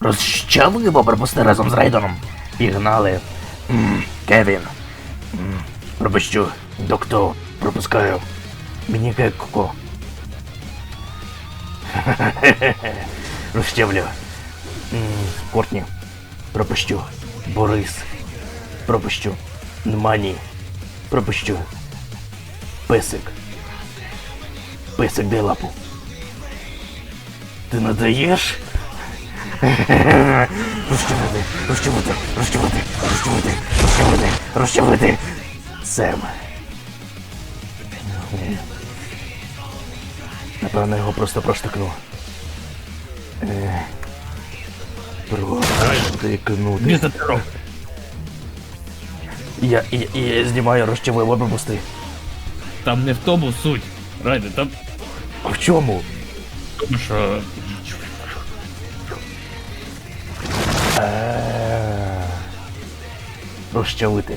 Розчавливо пропусти разом з Рейдоном. Пігнали. М, Кевін. М, Пропущу. Доктор. Пропускаю. Мені кекко. Розчавлю. М, Кортні. Пропущу. Борис. Пропущу. Нмані. Пропущу. Песик. Песик, дай лапу. Ти надаєш? Розчавити, розчавити, розчавити, розчавити, розчавити, розчавити. Сем. Напевно, його просто проштикну. Е, Проштикнути. Місто Терок. Я, я, я знімаю розчавливо пропусти. Там не в тому суть. Райде, там А в чому? тому що. Е, Розчавити.